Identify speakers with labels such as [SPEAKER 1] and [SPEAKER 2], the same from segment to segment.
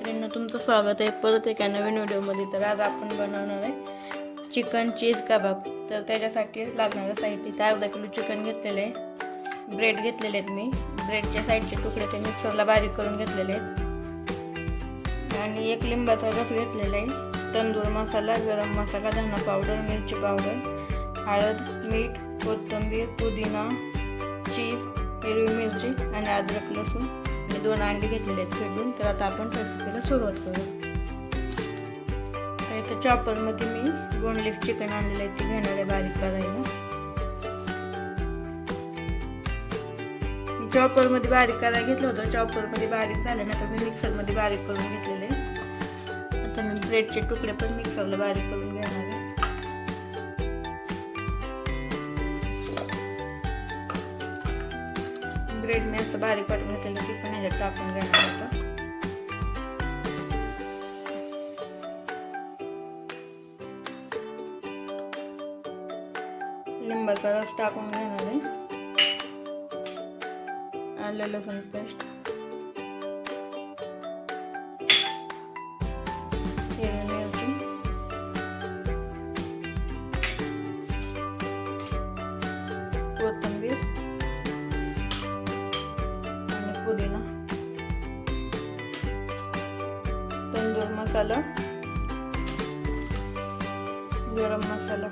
[SPEAKER 1] नमस्कार मैत्रिणींनो तुमचं स्वागत आहे. परत एका नवीन व्हिडिओमध्ये. तर आज आपण बनवणार आहे चिकन चीज कबाब. तर त्याच्यासाठीच लागणारं साहित्य इथे अर्धा किलो चिकन घेतलेलं आहे. ब्रेड घेतलेले आहेत मी. ब्रेडच्या साईडचे तुकडे ते मिक्सरला बारीक करून घेतलेले आहेत. आणि एक लिंबाचा रस घेतलेला आहे. तंदूर मसाला गरम मसाला धना पावडर मिरची पावडर हळद मीठ कोथिंबीर पुदिना चीज हिरवी मिरची आणि अद्रक लसूण. दोन अंडी घेतलेले आहेत फेटून तर आता आपण रेसिपीला सुरुवात करू तर इथं चॉपरमध्ये मी बोनलेस चिकन आणलेलं आहे ते घेणार आहे बारीक करायला. मी चॉपरमध्ये बारीक करायला घेतलं होतं. चॉपरमध्ये बारीक झाल्यानंतर मी मिक्सरमध्ये बारीक करून घेतलेले आता मी ब्रेडचे तुकडे पण मिक्सरला बारीक करून घेणार आहे. ब्रेड मी असं बारीक वाटून घेतलं की पण ह्याच्यात टाकून घेणार होतं. लिंबाचा रस टाकून घेणार आहे. आलं लसूण पेस्ट. गरम मसाला. गरम मसाला.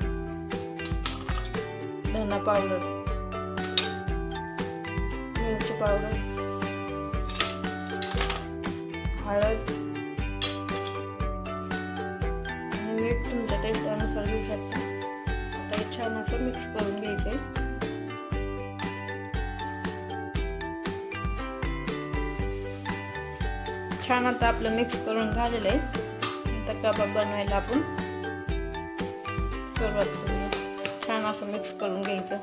[SPEAKER 1] धना पावडर. मिरची पावडर. हळद. आणि मीठ तुमच्या टेस्टानुसार घेऊ शकता. आता छान असं मिक्स करून घ्यायचं आहे छान आता आपलं मिक्स करून झालेलं आहे. आता कबाब बनवायला आपण सुरुवात छान असं मिक्स करून घ्यायचं.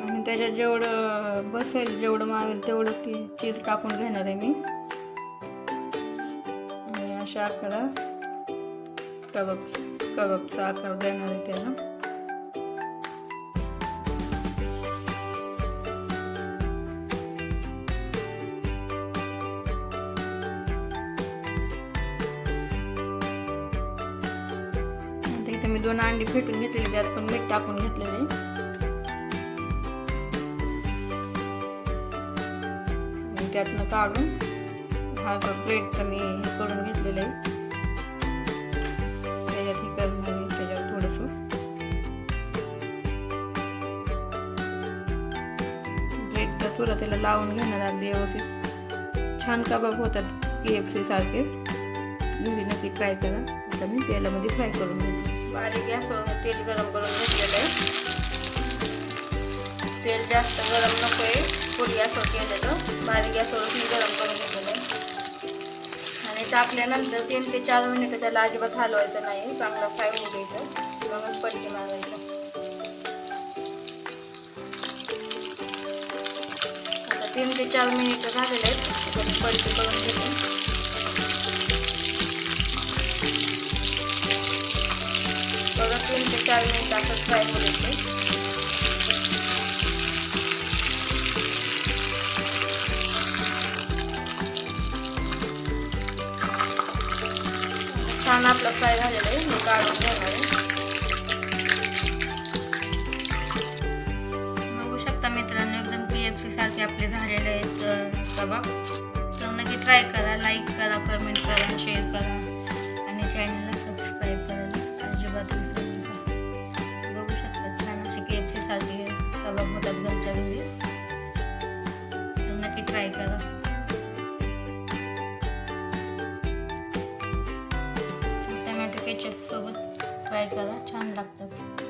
[SPEAKER 1] आणि त्याच्यात जेवढं बसेल जेवढं मागेल तेवढं ती चीज टाकून घेणार आहे मी. अशा आकारा कबाब कबाबचा आकार देणार आहे त्याला. आता मी दोन अंडी फेटून घेतलेली त्यात पण मीठ टाकून घेतलेले आणि त्यातनं काढून हा जो ब्रेडचं मी हे करून घेतलेलं आहे. त्याच्यात हे करणार आहे त्याच्यावर थोडंसं ब्रेडच्या सुरुवातीला लावून घेणार अगदी व्यवस्थित. छान कबाब होतात के एफ सी सारखे. घरी नक्की ट्राय करा. आता मी तेलामध्ये फ्राय करून घेते. बारीक गॅसवर तेल गरम करून घेतलेलं आहे. तेल जास्त गरम नको आहे फुल गॅसवर केलेलं बारीक गॅसवर टाकल्यानंतर तीन ते चार मिनिटं त्याला अजिबात हलवायचं नाही. चांगलं फ्राय होऊ द्यायचं मग पलटी मारायचं. आता तीन ते चार मिनिटं झालेले आहेत. आता पलटी करून घेते. बघा तीन ते चार मिनिट असं फ्राय करू छान आपलं फ्राय झालेलं आहे. मी काढून घेणार आहे. बघू शकता मित्रांनो एकदम के एफ सी सारखे आपले झालेले आहेत कबाब. तर नक्की ट्राय करा लाईक करा कमेंट केचपसोबत ट्राय करा. छान लागतात